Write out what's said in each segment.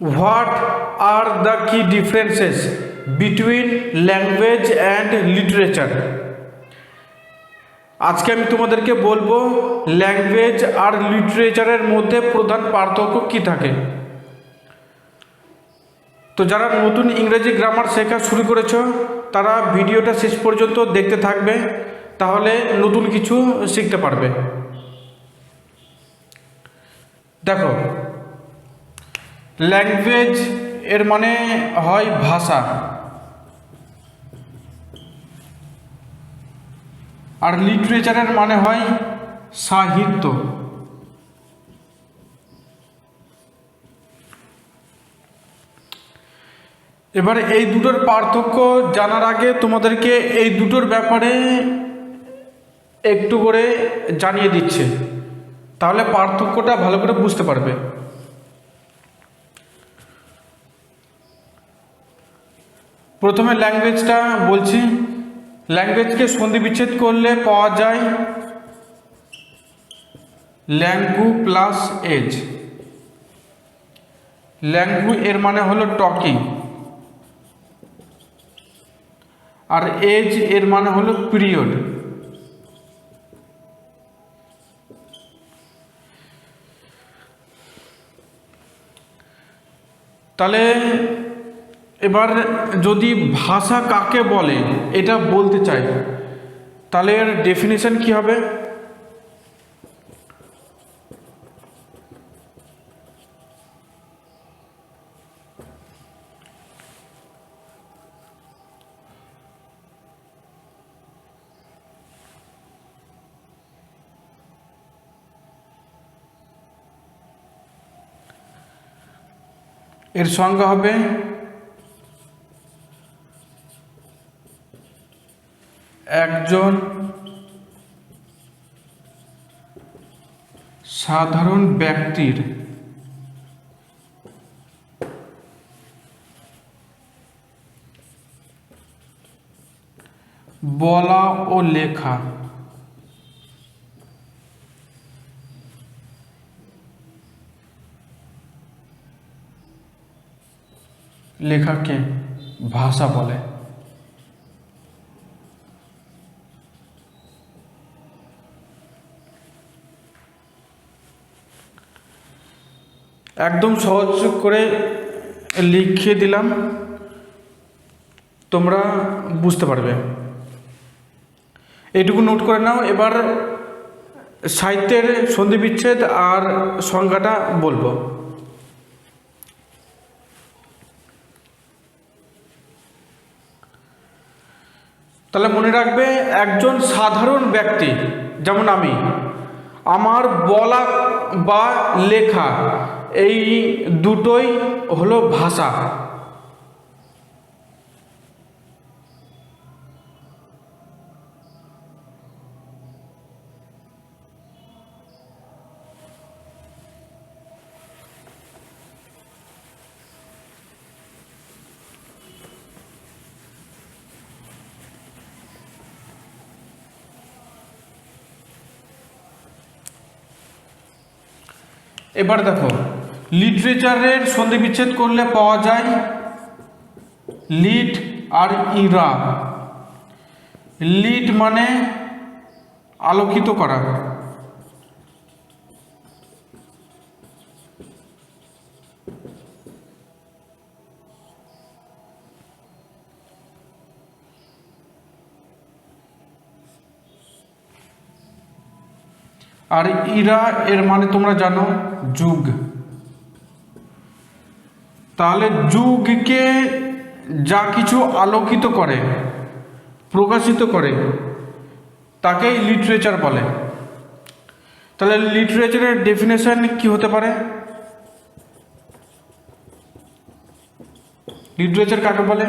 What are the key differences between language and literature আজকে আমি তোমাদেরকে বলব ল্যাঙ্গুয়েজ আর লিটারেচারের মধ্যে প্রধান পার্থক্য কী থাকে? তো যারা নতুন ইংরেজি গ্রামার শেখা শুরু করেছ, তারা ভিডিওটা শেষ পর্যন্ত দেখতে থাকবে, তাহলে নতুন কিছু শিখতে পারবে। দেখো ল্যাঙ্গুয়েজ এর মানে হয় ভাষা। আর লিটারেচারের মানে হয় সাহিত্য। এবারে এই দুটোর পার্থক্য জানার আগে তোমাদেরকে এই দুটোর ব্যাপারে একটু করে জানিয়ে দিচ্ছে। তাহলে পার্থক্যটা ভালো করে বুঝতে পারবে। প্রথমে ল্যাঙ্গুয়েজটা বলছি। ল্যাঙ্গুয়েজকে সন্ধি বিচ্ছেদ করলে পাওয়া যায় ল্যাঙ্গু প্লাস এজ ল্যাঙ্গু এর মানে হলো টকিং আর এজ এর মানে হলো পিরিয়ড তাহলে এবার যদি ভাষা কাকে বলে, এটা বলতে চাই, তাহলে এর ডেফিনেশন কি হবে? এর সংজ্ঞা হবে একজন সাধারণ ব্যক্তির বলা ও লেখা লেখাকে ভাষা বলে। একদম সহজ করে লিখিয়ে দিলাম। তোমরা বুঝতে পারবে। এইটুকু নোট করে নাও। এবার সাহিত্যের সন্ধি বিচ্ছেদ আর সংজ্ঞাটা বলব। তাহলে মনে রাখবে, একজন সাধারণ ব্যক্তি, যেমন আমি, আমার বলা বা লেখা এই দুটোই হলো ভাষা। এবার দেখো লিটারেচারের সন্ধি বিচ্ছেদ করলে পাওয়া যায় লিট আর ইরা। লিট মানে আলোকিত করা। আর ইরা এর মানে তোমরা জানো যুগ। তাহলে যুগকে যা কিছু আলোকিত করে, প্রকাশিত করে, তাকেই লিটারেচার বলে। তাহলে লিটারেচারের ডেফিনেশন কি হতে পারে? লিটারেচার কাকে বলে?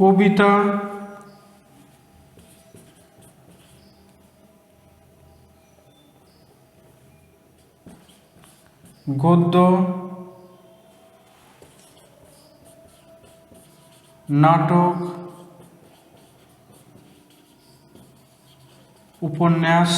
কবিতা গদ্য নাটক উপন্যাস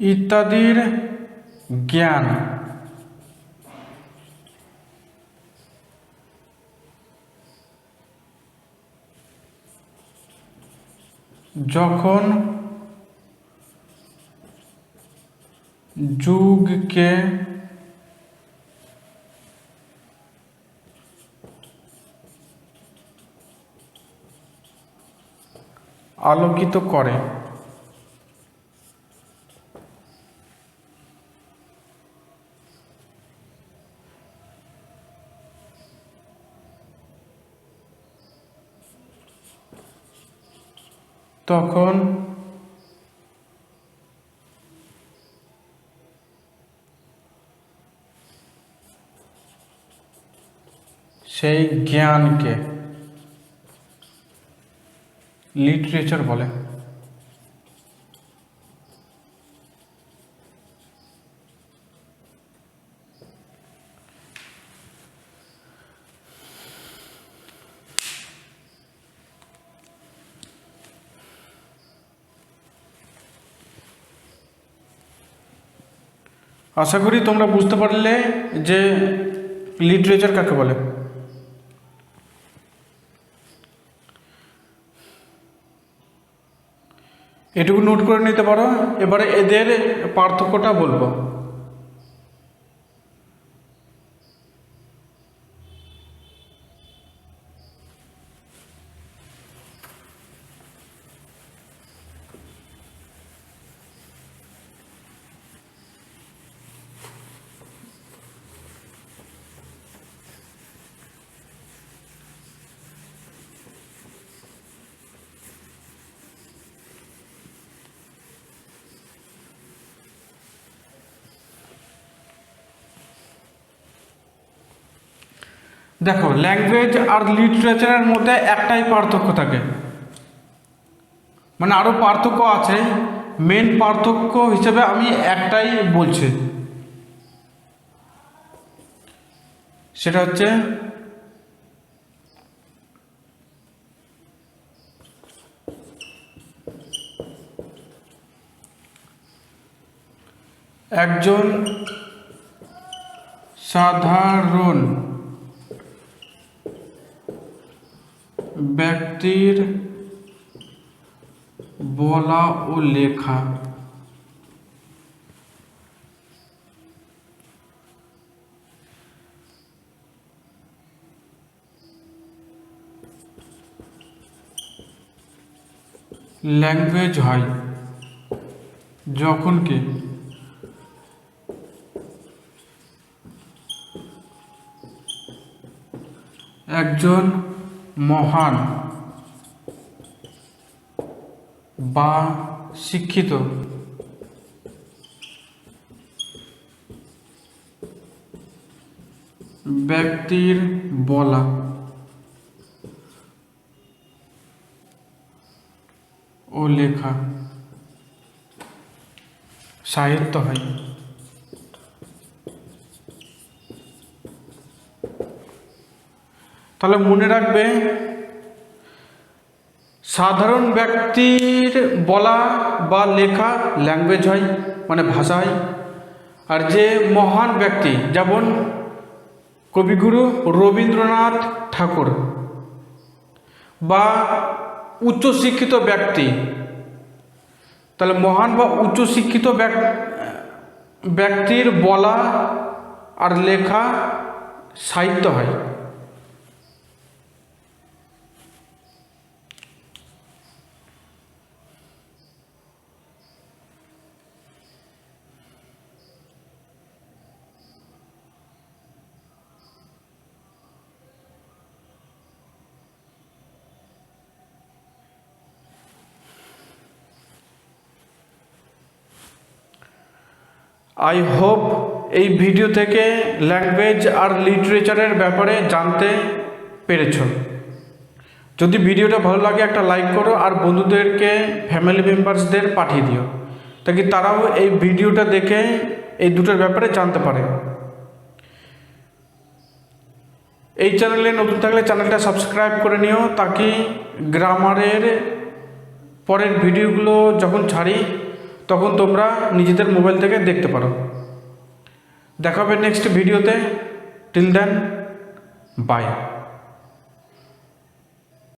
ইত্যাদির জ্ঞান। যখন যুগকে আলোকিত করে তখন সেই জ্ঞানকে লিটারেচার বলে। আশা করি তোমরা বুঝতে পারলে যে লিটারেচার কাকে বলে? এটুকু নোট করে নিতে পারো। এবারে এদের পার্থক্যটা বলব। দেখো ল্যাঙ্গুয়েজ আর লিটারেচারের মধ্যে একটাই পার্থক্য থাকে। মানে আরও পার্থক্য আছে মেন পার্থক্য হিসেবে আমি একটাই বলছি। সেটা হচ্ছে, একজন সাধারণ ব্যক্তির বলা ও লেখা। ল্যাঙ্গুয়েজ হয়। যখন কি? একজন মহান বা শিক্ষিত। ব্যক্তির বলা। ও লেখা। সাহিত্য হয়। তাহলে মনে রাখবে সাধারণ ব্যক্তির বলা বা লেখা ল্যাঙ্গুয়েজ হয় মানে ভাষা হয়। আর যে মহান ব্যক্তি, যেমন কবিগুরু রবীন্দ্রনাথ ঠাকুর বা উচ্চশিক্ষিত ব্যক্তি, তাহলে মহান বা উচ্চশিক্ষিত ব্যক- ব্যক্তির বলা আর লেখা সাহিত্য হয়। I হোপ এই ভিডিও থেকে ল্যাঙ্গুয়েজ আর লিটারেচারের ব্যাপারে জানতে পেরেছ। যদি ভিডিওটা ভালো লাগে একটা লাইক করো আর বন্ধুদেরকে ফ্যামিলি মেম্বার্সদের পাঠিয়ে দিও তাকে তারাও এই ভিডিওটা দেখে এই দুটোর ব্যাপারে জানতে পারে। এই চ্যানেলে নতুন থাকলে চ্যানেলটা সাবস্ক্রাইব করে নিও, তাকে গ্রামারের পরের ভিডিওগুলো যখন ছাড়ি তখন তোমরা নিজেদের মোবাইল থেকে দেখতে পারো। দেখা হবে নেক্সট ভিডিওতে টিল দেন বাই